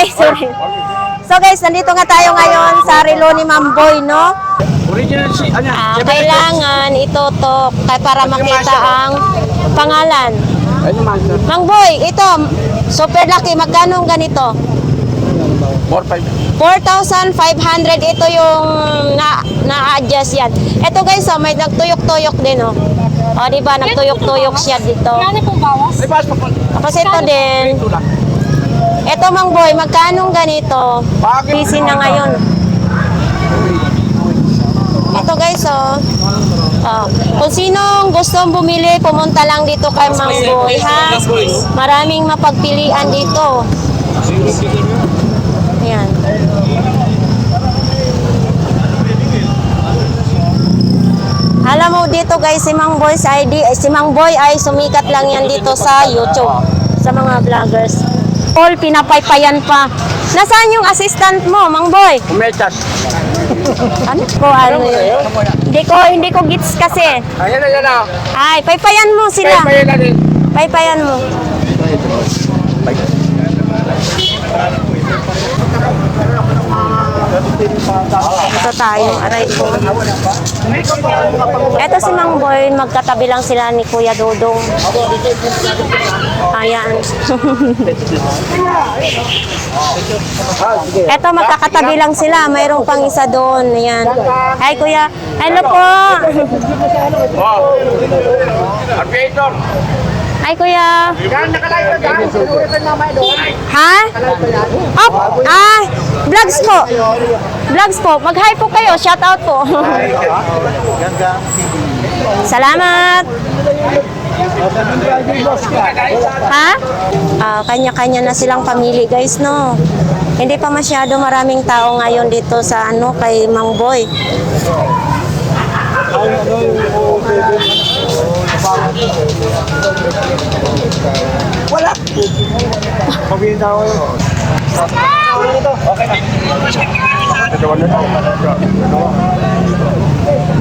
Ay, sorry. So guys, nandito nga tayo ngayon sa relo ni Mamboy, no? Original si, ano, Ah, kailangan itutok kay para makita ang pangalan. Ano man, sir? Mangboy, ito, super laki. Magkano ang ganito? 4-5. 4,500 ito yung na na-adjust yan. Ito guys, oh, may nagtuyok-tuyok din oh. O, di ba? Nagtuyok-tuyok siya dito. Ano pong bawas? Tapos ito din. Ito mang boy, magkano ganito? Busy na ngayon. Ito guys, oh. Oh. Kung sinong gustong bumili, pumunta lang dito kay Mang Boy, ha? Maraming mapagpilian dito. Ayan. Alam mo dito guys, si Mang Boy sa ID, eh, si Mang Boy ay sumikat lang yan dito sa YouTube, sa mga vloggers. All pinapaypayan pa. Nasaan yung assistant mo, Mang Boy? Umechas. Ano ko, ano yun? Hindi ko, hindi ko gets kasi. Ayan na, yan na. Ay, paypayan mo sila. pa yan na din. Paypayan mo. Ito tayo, aray ko. Ito si Mang Boy, magkatabi lang sila ni Kuya Dodong. Ayan. Ito magkakatabi lang sila, mayroon pang isa doon. Ayan. Hi Kuya. Hello po. Oh. Aviator. Hi Kuya. Ha? Op, ah, vlogs po. Vlogs po. Mag-hi po kayo. Shout out po. Salamat. Ha? Ah, kanya-kanya na silang pamili, guys, no. Hindi pa masyado maraming tao ngayon dito sa ano kay Mang Boy. Wala. Pabinta ko yun. Okay na.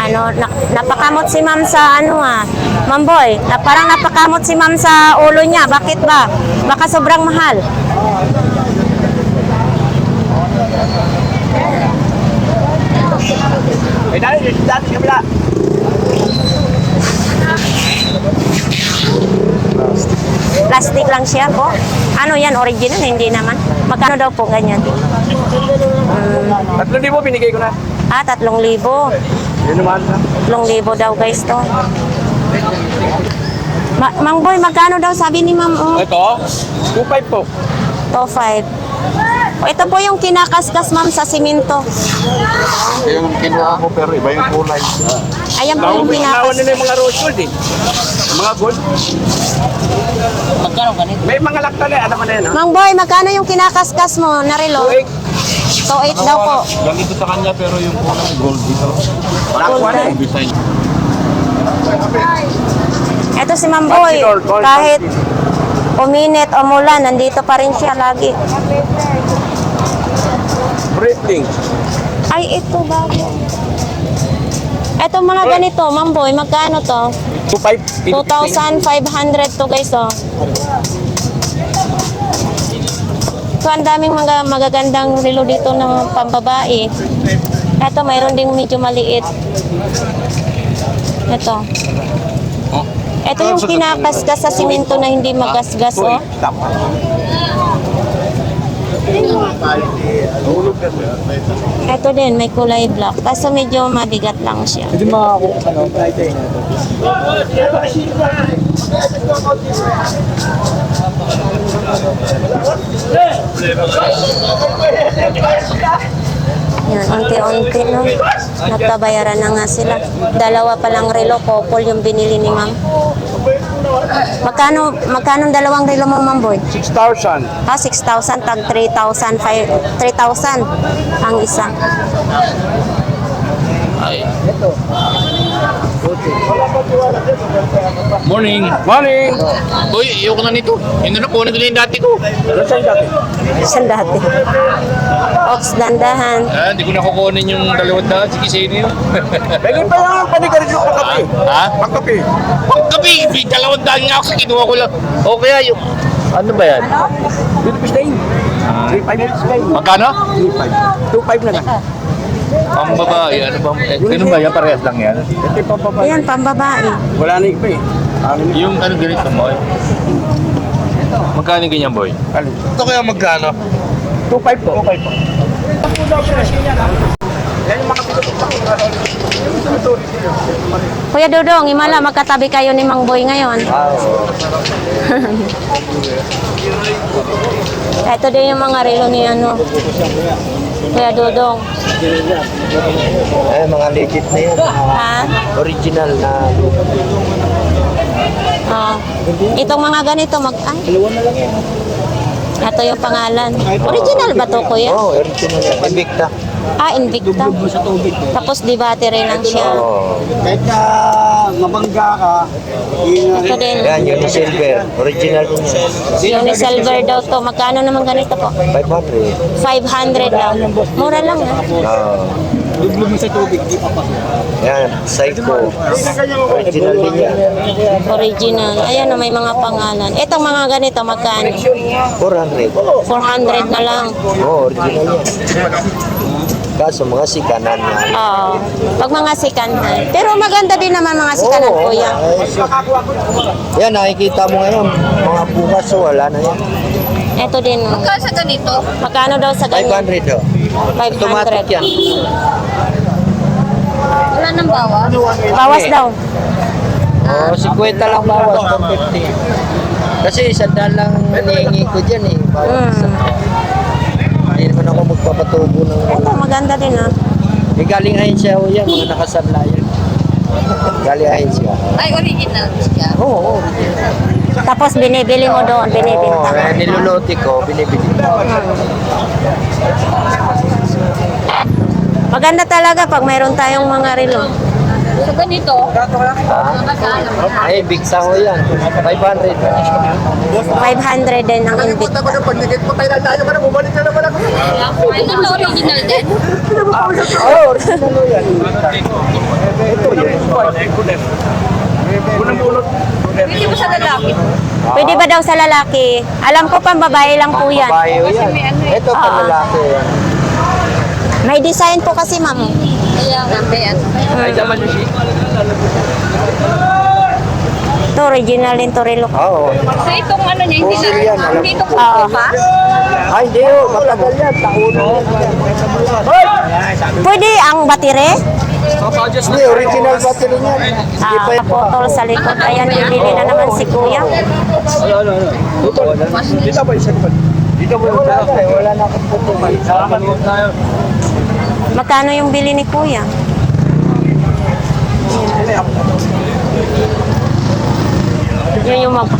Ano, na, napakamot si Ma'am sa ano ah. Ma'am Boy, na, parang napakamot si Ma'am sa ulo niya. Bakit ba? Baka sobrang mahal. Eh, dali, dati kabila. Plastic lang siya po. Ano yan, original? Hindi naman. Magkano daw po ganyan? Tatlo di mo, binigay ko na. Ah, tatlong libo. Yun naman. Tatlong libo daw guys to. Ma Mang Boy, magkano daw sabi ni Ma'am? Oh, Ito, 2.5 po. to five. Oh, ito po yung kinakaskas ma'am sa simento. Yung kinuha ko pero iba yung kulay. Ayan po yung nila kinakaskas. yung mga rose gold eh. Mga gold. May mga laktali, ano man na yan? Mang Boy, magkano yung kinakaskas mo na relo? 2.8. 2.8 daw po. Ganito sa kanya pero yung kulay gold dito. Nakuha na eh. Design. Ito si Ma'am Boy, kahit uminit o mulan, nandito pa rin siya lagi. Breathing. Ay, ito bago. Ito mga ganito, Ma'am Boy, magkano to? 2.5. 2,500 to guys, oh. So, ang daming mga magagandang relo dito ng pambabae. Ito, mayroon ding medyo maliit. Ito. Ito yung kinakaskas sa simento na hindi magasgas, oh. Ito din, may kulay black. Kaso medyo mabigat lang siya. Hindi mga ako, ano, Friday na ito. Yan, unti-unti no. Nagkabayaran na nga sila. Dalawa pa lang relo, couple yung binili ni ma'am. Magkano, magkano ang dalawang relo mo, ma'am boy? 6,000. Ha, 6,000 tag 3,000, 3,000 ang isa. Morning. Morning! Uy, ayoko na nito. Hindi na ko na yung dati ko. Ano sa'yo dati? Saan dati? Ox, dandahan. Ah, hindi ko na kukunin yung dalawang daan. Sige, sino yun? Pwede pa yung panigarin yung ha? Pagkapi. Pagkabi, may dalawang daan nga ako. Kinuha ko lang. O kaya yung... Ano ba yan? Philippine Stain. Magkano? 2.5 na lang. Ang babae, ano ba? Eh, ganun ba yan? Parehas lang yan? Ito pa pa Ayan, pambabae. Wala na iba eh. Amin Yung ano ganito mo eh. Magkano yung ganyan boy? Alin? Ito kaya magkano? 2.5 po. 2.5 po. Kuya Dudong, imala, magkatabi kayo ni Mang Boy ngayon. Ito din yung mga relo ni ano. Kuya Dudong. Eh, mga legit na yun. Ha? Original na. Oh. Itong mga ganito, mag... Ay. Ito yung pangalan. Original ba to, kuya? Oo, oh, original yan. Invicta. Ah, Invicta. Tapos di battery lang siya. Oo. Kahit na mabangga ka, yun Ito din. Yan, yun yung silver. Original yun yan. Yung silver daw to. Magkano naman ganito po? 500. 500 lang. Mura lang ah. Oo. Duglog mo sa tubig, di pa pa. Yan, Psycho. Original din yan. Original. Ayan na may mga pangalan. Itong mga ganito, magkano? 400. 400 na lang. Oo, original yan. Kaso mga sikanan yan. Oo. Pag mga sikanhan. Pero maganda din naman mga sikanhan, Oo. kuya. Yan, nakikita mo ngayon. Mga bukas, so wala na yan. Ito din. oh. Magkano sa ganito? Magkano daw sa ganyan? 500 oh. Automatic 500. yan. Wala nang bawa? Bawas daw. Oo, 50 lang bawas. 150. Kasi isang daan lang hinihingi ko dyan eh. Bawas. Mm. Magpapatubo ng... Ito, maganda din ah. May galing ahensya ho yan, mga nakasanla yan. Galing ahensya. Ay, original siya. Oo, oo. Tapos binibili mo doon, Oo, binibinta. kaya niluluti ko, binibili ko. Maganda talaga pag mayroon tayong mga relo. So ganito, magkano? Ay, big sa ho yan. 500. 500 din ang invite. Ay, ito original din? Oo, original ho yan. Hindi mo sa lalaki. Pwede ba daw sa lalaki? Alam ko pang babae lang po yan. Babae ho yan. Ito pa Ah. lalaki yan. May design po kasi ma'am. Ano. Ay, naman yun siya. Ito, original din to relo. Oo. So itong ano niya, hindi yan, na, alam hindi ko. Oo. pa? Ay, hindi ho. Matagal yan. Taon ho. Pwede ang batire? Hindi, original battery niyan. Hindi pa Ah, yan. putol sa likod. Ayan, bibili na naman si kuya. Dito ba isa naman? Dito ba Wala na. Wala na akong putuman. Salamat po tayo. Magkano yung bili ni kuya? Yun yung ito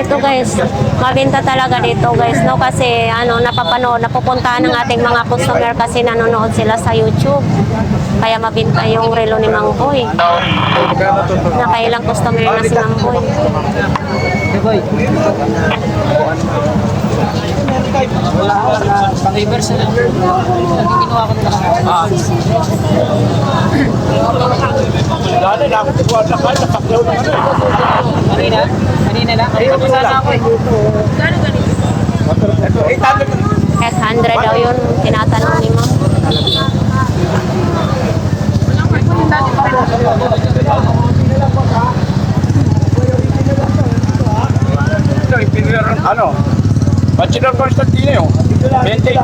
Ito guys, mabenta talaga dito guys, no? Kasi ano, napapanood, napupuntahan ng ating mga customer kasi nanonood sila sa YouTube. Kaya mabenta yung relo ni Mang Boy. Nakailang customer na si Mang Boy. Dali na ako kuha na kayo, napakyaw na ano. Kanina? Kanina lang? Ayun, sana ako eh. Ito, 800. 800 daw yun, tinatanong ni Ma'am. Ito, ano? Bachelor Constantino. Vintage.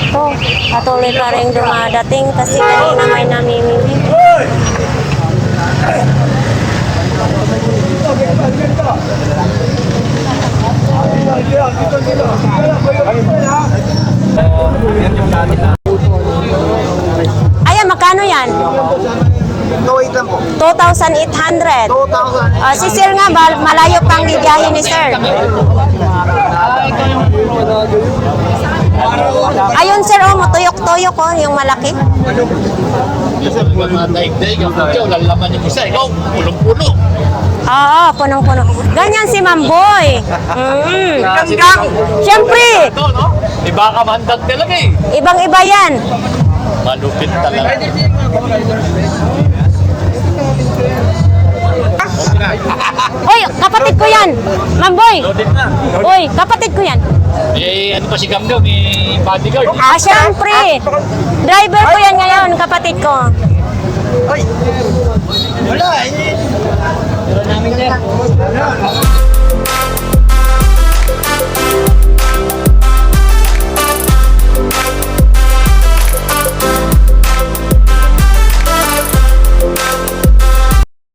Ito, patuloy pa rin dumadating kasi kanina may namimili. Ayan, magkano yan? No, wait lang po. 2,800. 2,000. Ah, si Sir nga, malayo pang biyahe ni Sir. Ayun Sir, oh, matuyok-tuyok oh, yung malaki. Oo, punong-puno. Ganyan si Mamboy. Mm. Siyempre, Ito, no? Iba ka mandag talaga eh. ibang-iba yan. Malupit talaga. Uy, kapatid ko yan. Mamboy. Uy, kapatid ko yan. Eh, ano pa si Gamdo? May bodyguard. Ah, syempre. Driver ko yan ngayon, kapatid ko. Wala, eh. Pero namin yan.